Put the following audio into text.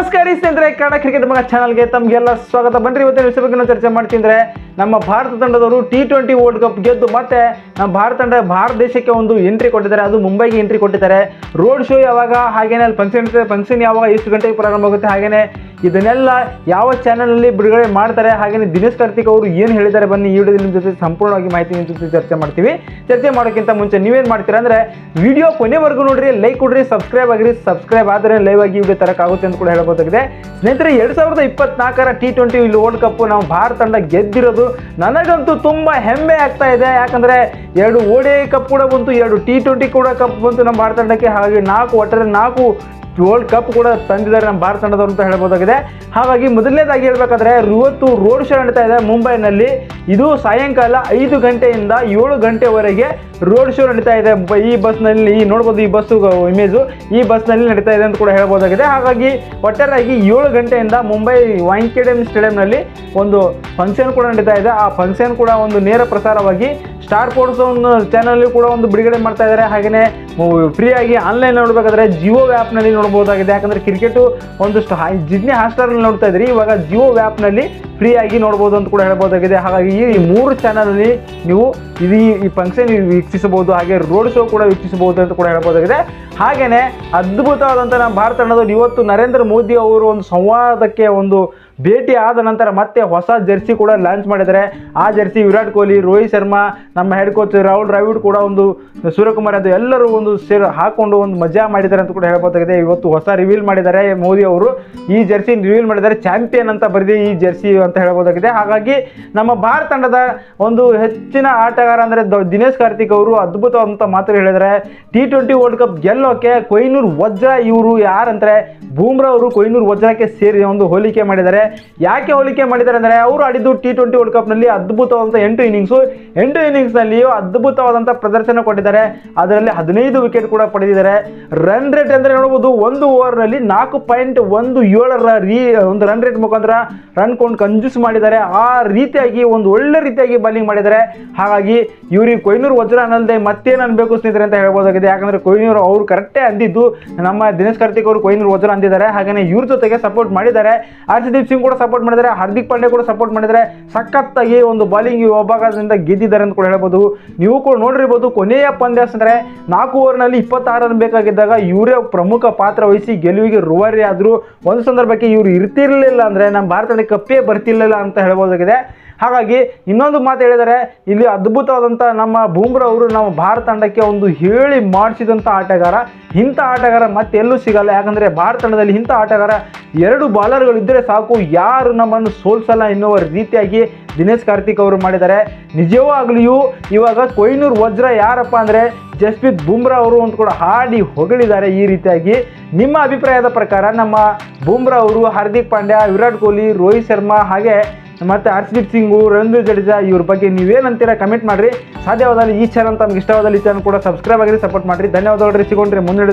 ನಮಸ್ಕಾರ ಸ್ನೇಹಿತರೆ, ಕನ್ನಡ ಕ್ರಿಕೆಟ್ ಮಗ ಚಾನಲ್ಗೆ ತಮಗೆಲ್ಲ ಸ್ವಾಗತ. ಬನ್ನಿರಿ ಇವತ್ತಿನ ವಿಷಯ ಬಗ್ಗೆ ಚರ್ಚೆ ಮಾಡ್ತಿದ್ರೆ ನಮ್ಮ ಭಾರತ ತಂಡದವರು ಟಿ ಟ್ವೆಂಟಿ ವರ್ಲ್ಡ್ ಕಪ್ ಗೆದ್ದು ಮತ್ತೆ ನಮ್ಮ ಭಾರತ ತಂಡ ಭಾರತ ದೇಶಕ್ಕೆ ಒಂದು ಎಂಟ್ರಿ ಕೊಟ್ಟಿದ್ದಾರೆ. ಅದು ಮುಂಬೈಗೆ ಎಂಟ್ರಿ ಕೊಟ್ಟಿದ್ದಾರೆ. ರೋಡ್ ಶೋ ಯಾವಾಗ, ಹಾಗೇನೆ ಅಲ್ಲಿ ಫಂಕ್ಷನ್ ಫಂಕ್ಷನ್ ಯಾವಾಗ, ಎಷ್ಟು ಗಂಟೆಗೆ ಪ್ರಾರಂಭ ಆಗುತ್ತೆ ಹಾಗೇನೆ ಇದನ್ನೆಲ್ಲ ಯಾವ ಚಾನಲಲ್ಲಿ ಬಿಡುಗಡೆ ಮಾಡ್ತಾರೆ? ಹಾಗೇನೆ ದಿನೇಶ್ ಕಾರ್ತಿಕ್ ಅವರು ಏನು ಹೇಳಿದ್ದಾರೆ ಬನ್ನಿ ಈ ವಿಡಿಯೋದಲ್ಲಿ ನಿಮ್ಮ ಜೊತೆ ಸಂಪೂರ್ಣವಾಗಿ ಮಾಹಿತಿ ನಿಮ್ಮ ಜೊತೆ ಚರ್ಚೆ ಮಾಡ್ತೀವಿ. ಚರ್ಚೆ ಮಾಡೋಕ್ಕಿಂತ ಮುಂಚೆ ನೀವೇನು ಮಾಡ್ತೀರಾ ಅಂದರೆ ವಿಡಿಯೋ ಕೊನೆವರೆಗೂ ನೋಡ್ರಿ ಲೈಕ್ ಕೊಡ್ರಿ ಸಬ್ಸ್ಕ್ರೈಬ್ ಆಗಿರಿ. ಸಬ್ಸ್ಕ್ರೈಬ್ ಆದರೆ ಲೈವ್ ಆಗಿ ವಿಡಿಯೋ ತರಕ್ಕಾಗುತ್ತೆ ಅಂತ ಕೂಡ ಹೇಳ್ಬೋದಾಗಿದೆ ಸ್ನೇಹಿತರೆ, ಎರಡು ಸಾವಿರದ ಇಪ್ಪತ್ನಾಲ್ಕರ ಟಿ ಟ್ವೆಂಟಿ ವರ್ಲ್ಡ್ ಕಪ್ ನಾವು ಭಾರತ ತಂಡ ಗೆದ್ದಿರೋದು ನನಗಂತೂ ತುಂಬ ಹೆಮ್ಮೆ ಆಗ್ತಾ ಇದೆ. ಯಾಕಂದರೆ ಎರಡು ಓಡಿ ಕಪ್ ಕೂಡ ಬಂತು, ಎರಡು ಟಿ ಟ್ವೆಂಟಿ ಕೂಡ ಕಪ್ ಬಂತು ನಮ್ಮ ಭಾರತ ತಂಡಕ್ಕೆ. ಹಾಗೆ ನಾಲ್ಕು ಒಟ್ಟಾರೆ ನಾಲ್ಕು ವರ್ಲ್ಡ್ ಕಪ್ ಕೂಡ ತಂದಿದ್ದಾರೆ ನಮ್ಮ ಭಾರತ ತಂಡದವರು ಅಂತ ಹೇಳ್ಬೋದಾಗಿದೆ. ಹಾಗಾಗಿ ಮೊದಲನೇದಾಗಿ ಹೇಳ್ಬೇಕಾದ್ರೆ ಇವತ್ತು ರೋಡ್ ಶೋ ನಡೀತಾ ಇದೆ ಮುಂಬೈನಲ್ಲಿ. ಇದು ಸಾಯಂಕಾಲ ಐದು ಗಂಟೆಯಿಂದ ಏಳು ಗಂಟೆವರೆಗೆ ರೋಡ್ ಶೋ ನಡೀತಾ ಇದೆ. ಈ ಬಸ್ನಲ್ಲಿ ನೋಡ್ಬೋದು ಈ ಬಸ್ಸು ಇಮೇಜು. ಈ ಬಸ್ನಲ್ಲಿ ನಡೀತಾ ಇದೆ ಅಂತ ಕೂಡ ಹೇಳ್ಬೋದಾಗಿದೆ. ಹಾಗಾಗಿ ಒಟ್ಟಾರೆಯಾಗಿ ಏಳು ಗಂಟೆಯಿಂದ ಮುಂಬೈ ವಾಂಕೆಡೆಮ್ ಸ್ಟೇಡಿಯಂನಲ್ಲಿ ಒಂದು ಫಂಕ್ಷನ್ ಕೂಡ ನಡೀತಾ ಇದೆ. ಆ ಫಂಕ್ಷನ್ ಕೂಡ ಒಂದು ನೇರ ಪ್ರಸಾರವಾಗಿ ಸ್ಟಾರ್ ಸ್ಪೋರ್ಟ್ಸ್ ಒಂದು ಚಾನಲ್ ಕೂಡ ಒಂದು ಬಿಡುಗಡೆ ಮಾಡ್ತಾ ಇದ್ದಾರೆ ಹಾಗೆಯೇ ಫ್ರೀಯಾಗಿ ಆನ್ಲೈನ್ ನೋಡಬೇಕಾದ್ರೆ ಜಿಯೋ ವ್ಯಾಪ್ನಲ್ಲಿ ನೋಡ್ಬೋದಾಗಿದೆ. ಯಾಕಂದರೆ ಕ್ರಿಕೆಟು ಒಂದಷ್ಟು ಜಿಡ್ನಿ ಹಾಸ್ಟಾರ್ನಲ್ಲಿ ನೋಡ್ತಾ ಇದ್ರಿ. ಇವಾಗ ಜಿಯೋ ವ್ಯಾಪ್ನಲ್ಲಿ ಫ್ರೀಯಾಗಿ ನೋಡ್ಬೋದು ಅಂತ ಕೂಡ ಹೇಳ್ಬೋದಾಗಿದೆ. ಹಾಗಾಗಿ ಈ ಮೂರು ಚಾನಲಲ್ಲಿ ನೀವು ಇದು ಈ ಫಂಕ್ಷನ್ ವೀಕ್ಷಿಸಬಹುದು, ಹಾಗೆ ರೋಡ್ ಶೋ ಕೂಡ ವೀಕ್ಷಿಸಬಹುದು ಅಂತ ಕೂಡ ಹೇಳ್ಬೋದಾಗಿದೆ. ಹಾಗೆಯೇ ಅದ್ಭುತವಾದಂಥ ನಮ್ಮ ಭಾರತ ತಂಡದಲ್ಲಿ ಇವತ್ತು ನರೇಂದ್ರ ಮೋದಿ ಅವರು ಒಂದು ಸಂವಾದಕ್ಕೆ ಒಂದು ಭೇಟಿ ಆದ ನಂತರ ಮತ್ತೆ ಹೊಸ ಜೆರ್ಸಿ ಕೂಡ ಲಾಂಚ್ ಮಾಡಿದ್ದಾರೆ. ಆ ಜರ್ಸಿ ವಿರಾಟ್ ಕೊಹ್ಲಿ, ರೋಹಿತ್ ಶರ್ಮಾ, ನಮ್ಮ ಹೆಡ್ ಕೋಚ್ ರಾಹುಲ್ ದ್ರಾವಿಡ್ ಕೂಡ ಒಂದು ಸೂರ್ಯಕುಮಾರ್ ಅದು ಎಲ್ಲರೂ ಒಂದು ಸೇರ್ ಹಾಕೊಂಡು ಒಂದು ಮಜಾ ಮಾಡಿದ್ದಾರೆ ಅಂತ ಕೂಡ ಹೇಳ್ಬೋದಾಗಿದೆ. ಇವತ್ತು ಹೊಸ ರಿವೀಲ್ ಮಾಡಿದ್ದಾರೆ ಮೋದಿ ಅವರು. ಈ ಜೆರ್ಸಿ ರಿವೀಲ್ ಮಾಡಿದ್ದಾರೆ. ಚಾಂಪಿಯನ್ ಅಂತ ಬರೆದಿ ಈ ಜೆರ್ಸಿ ಅಂತ ಹೇಳಬಹುದಾಗಿದೆ. ಹಾಗಾಗಿ ನಮ್ಮ ಭಾರತ ತಂಡದ ಒಂದು ಹೆಚ್ಚಿನ ಆಟಗಾರ ಅಂದರೆ ದಿನೇಶ್ ಕಾರ್ತಿಕ್ ಅವರು ಅದ್ಭುತವಾದಂಥ ಮಾತು ಹೇಳಿದರೆ ಟಿ ಟ್ವೆಂಟಿ ವರ್ಲ್ಡ್ ಕಪ್ ಗೆಲ್ಲೋಕೆ ಕೊಯ್ನೂರು ವಜ್ರ ಇವರು ಯಾರಂದ್ರೆ ಬೂಮ್ರಾ ಅವರು ಕೊಯ್ನೂರು ವಜ್ರಕ್ಕೆ ಸೇರಿ ಒಂದು ಹೋಲಿಕೆ ಮಾಡಿದ್ದಾರೆ ಯಾಕೆ ಹೋಲಿಕೆ ಮಾಡಿದ್ದಾರೆ ಅಂದರೆ, ಅವರು ಆಡಿದ್ದು ಟಿ ಟ್ವೆಂಟಿ ವರ್ಲ್ಡ್ ಕಪ್ನಲ್ಲಿ ಅದ್ಭುತವಾದಂಥ ಎಂಟು ಇನ್ನಿಂಗ್ಸು ಎಂಟು ಇನ್ನಿಂಗ್ಸ್ನಲ್ಲಿಯೂ ಅದ್ಭುತವಾದಂಥ ಪ್ರದರ್ಶನ ಕೊಟ್ಟಿದ್ದಾರೆ. ಅದರಲ್ಲಿ ಹದಿನೈದು ವಿಕೆಟ್ ಕೂಡ ಪಡೆದಿದ್ದಾರೆ. ರನ್ ರೇಟ್ ಅಂದರೆ ನೋಡ್ಬೋದು, ಒಂದು ಓವರ್ನಲ್ಲಿ ನಾಲ್ಕು ಪಾಯಿಂಟ್ ಒಂದು ಏಳರ ರೀ, ಒಂದು ರನ್ ರೇಟ್ ಮುಖಾಂತರ ರನ್ ಕೊಂಡು ಕಂಜೂಸ್ ಮಾಡಿದ್ದಾರೆ. ಆ ರೀತಿಯಾಗಿ, ಒಂದು ಒಳ್ಳೆ ರೀತಿಯಾಗಿ ಬಾಲಿಂಗ್ ಮಾಡಿದ್ದಾರೆ. ಹಾಗಾಗಿ, ಇವ್ರಿಗೆ ಕೊಯ್ನೂರು ವಜ್ರ ಅನ್ನಲ್ದೆ ಮತ್ತೇನು ಅನ್ಬೇಕು ಸ್ನೇಹಿತರೆ ಅಂತ ಹೇಳ್ಬೋದಾಗಿದೆ. ಯಾಕಂದರೆ ಕೊಯ್ನೂರು ಅವರು ಕರೆಕ್ಟೇ ಅಂದಿದ್ದು. ನಮ್ಮ ದಿನೇಶ್ ಕಾರ್ತಿಕ್ ಅವರು ಕೊಯ್ನೂರು ವಜ್ರ ಅಂದಿದ್ದಾರೆ ಹಾಗೆಯೇ ಇವ್ರ ಜೊತೆಗೆ ಸಪೋರ್ಟ್ ಮಾಡಿದ್ದಾರೆ. ಹರ್ಷದೀಪ್ ಸಿಂಗ್ ಕೂಡ ಸಪೋರ್ಟ್ ಮಾಡಿದ್ದಾರೆ. ಹಾರ್ದಿಕ್ ಪಾಂಡೆ ಕೂಡ ಸಪೋರ್ಟ್ ಮಾಡಿದ್ದಾರೆ. ಸಖತ್ತಾಗಿ ಒಂದು ಬಾಲಿಂಗ್ ವಿಭಾಗದಿಂದ ಗೆದ್ದಿದ್ದಾರೆ ಅಂತ ಕೂಡ ಹೇಳ್ಬೋದು. ನೀವು ಕೂಡ ನೋಡಿರ್ಬೋದು, ಕೊನೆಯ ಪಂದ್ಯ ಅಂದರೆ ನಾಲ್ಕು ಓವರ್ನಲ್ಲಿ ಇಪ್ಪತ್ತಾರು ರನ್ ಬೇಕಾಗಿದ್ದಾಗ ಇವರೇ ಪ್ರಮುಖ ಪಾತ್ರ ವಹಿಸಿ ಗೆಲುವಿಗೆ ರುವಾರಿ ಆದರೂ. ಒಂದು ಸಂದರ್ಭಕ್ಕೆ ಇವರು ಇರ್ತಿರ್ಲಿಲ್ಲ ಅಂದರೆ ನಮ್ಮ ಭಾರತದಲ್ಲಿ ಕಪ್ಪೇ ಬರ್ತಿರ್ಲಿಲ್ಲ ಅಂತ ಹೇಳ್ಬೋದಾಗಿದೆ. ಹಾಗಾಗಿ ಇನ್ನೊಂದು ಮಾತು ಹೇಳಿದರೆ, ಇಲ್ಲಿ ಅದ್ಭುತವಾದಂಥ ನಮ್ಮ ಬೂಮ್ರಾ ಅವರು ನಮ್ಮ ಭಾರತ ತಂಡಕ್ಕೆ ಒಂದು ಹೇಳಿ ಮಾಡಿಸಿದಂಥ ಆಟಗಾರ. ಇಂಥ ಆಟಗಾರ ಮತ್ತೆಲ್ಲೂ ಸಿಗಲ್ಲ. ಯಾಕಂದರೆ ಭಾರತ ತಂಡದಲ್ಲಿ ಇಂಥ ಆಟಗಾರ ಎರಡು ಬಾಲರ್ಗಳಿದ್ದರೆ ಸಾಕು. ಯಾರು ನಮ್ಮನ್ನು ಸೋಲ್ಸಲ್ಲ ಎನ್ನುವ ರೀತಿಯಾಗಿ ದಿನೇಶ್ ಕಾರ್ತಿಕ್ ಅವರು ಮಾಡಿದ್ದಾರೆ. ನಿಜವಾಗ್ಲಿಯೂ ಇವಾಗ ಕೊಯ್ನೂರು ವಜ್ರ ಯಾರಪ್ಪ ಅಂದರೆ ಜಸ್ಪ್ರೀತ್ ಬುಮ್ರಾ ಅವರು ಅಂತ ಕೂಡ ಹಾಡಿ ಹೊಗಳಿದ್ದಾರೆ ಈ ರೀತಿಯಾಗಿ. ನಿಮ್ಮ ಅಭಿಪ್ರಾಯದ ಪ್ರಕಾರ ನಮ್ಮ ಬುಮ್ರಾ ಅವರು, ಹಾರ್ದಿಕ್ ಪಾಂಡ್ಯ, ವಿರಾಟ್ ಕೊಹ್ಲಿ, ರೋಹಿತ್ ಶರ್ಮಾ ಹಾಗೆ ಮತ್ತು ಹರ್ಷದೀಪ್ ಸಿಂಗು ರವೀಂದ್ರ ಜಡೇಜಾ ಇವ್ರ ಬಗ್ಗೆ ನೀವೇನಂತೀರಾ ಕಮೆಂಟ್ ಮಾಡಿರಿ. ಸಾಧ್ಯವಾದಲ್ಲಿ ಈ ಚಾನಲ್ ತಮ್ಗೆ ಇಷ್ಟವಾದಲ್ಲಿ ಚಾನಲ್ ಕೂಡ ಸಬ್ಸ್ಕ್ರೈಬ್ ಆಗಿರಿ ಸಪೋರ್ಟ್ ಮಾಡಿರಿ. ಧನ್ಯವಾದಗಳು ಸಿಗೊಂಡ್ರಿ ಮುಂದೆ